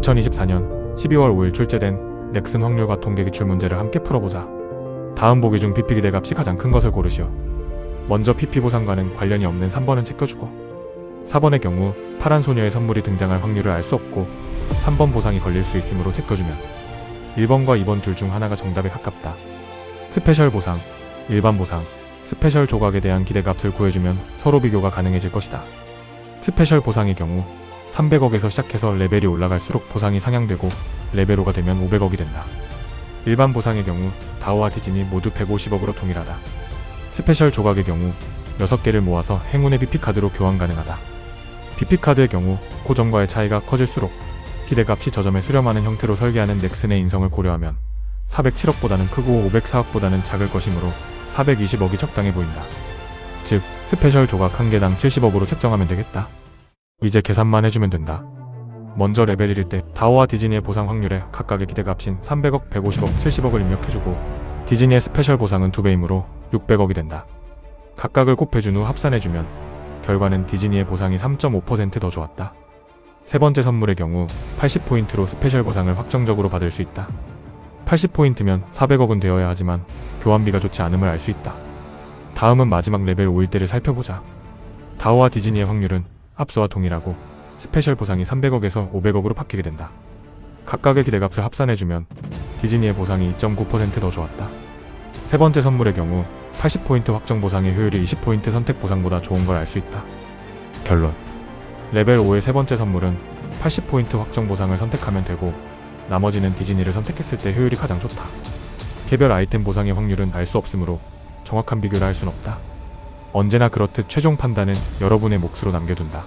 2024년 12월 5일 출제된 넥슨 확률과 통계 기출 문제를 함께 풀어보자. 다음 보기 중 PP 기대값이 가장 큰 것을 고르시오. 먼저 PP 보상과는 관련이 없는 3번은 체크주고 4번의 경우 파란 소녀의 선물이 등장할 확률을 알 수 없고 3번 보상이 걸릴 수 있으므로 체크주면 1번과 2번 둘 중 하나가 정답에 가깝다. 스페셜 보상, 일반 보상, 스페셜 조각에 대한 기대값을 구해주면 서로 비교가 가능해질 것이다. 스페셜 보상의 경우 300억에서 시작해서 레벨이 올라갈수록 보상이 상향되고 레벨 5가 되면 500억이 된다. 일반 보상의 경우 다오와 디즈니 모두 150억으로 동일하다. 스페셜 조각의 경우 6개를 모아서 행운의 BP카드로 교환 가능하다. BP카드의 경우 고점과의 차이가 커질수록 기대값이 저점에 수렴하는 형태로 설계하는 넥슨의 인성을 고려하면 407억보다는 크고 504억보다는 작을 것이므로 420억이 적당해 보인다. 즉, 스페셜 조각 한 개당 70억으로 책정하면 되겠다. 이제 계산만 해주면 된다. 먼저 레벨 1일 때 다오와 디즈니의 보상 확률에 각각의 기대값인 300억, 150억, 70억을 입력해주고 디즈니의 스페셜 보상은 2배이므로 600억이 된다. 각각을 곱해준 후 합산해주면 결과는 디즈니의 보상이 3.5%더 좋았다. 세 번째 선물의 경우 80포인트로 스페셜 보상을 확정적으로 받을 수 있다. 80포인트면 400억은 되어야 하지만 교환비가 좋지 않음을 알 수 있다. 다음은 마지막 레벨 5일 때를 살펴보자. 다오와 디즈니의 확률은 앞서와 동일하고 스페셜 보상이 300억에서 500억으로 바뀌게 된다. 각각의 기대값을 합산해주면 디즈니의 보상이 2.9%더 좋았다. 세 번째 선물의 경우 80포인트 확정 보상의 효율이 20포인트 선택 보상보다 좋은 걸 알 수 있다. 결론. 레벨 5의 세 번째 선물은 80포인트 확정 보상을 선택하면 되고 나머지는 디즈니를 선택했을 때 효율이 가장 좋다. 개별 아이템 보상의 확률은 알 수 없으므로 정확한 비교를 할 순 없다. 언제나 그렇듯 최종 판단은 여러분의 몫으로 남겨둔다.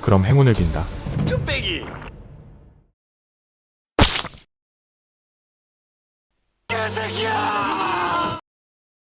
그럼 행운을 빈다. 뚝배기 개새끼야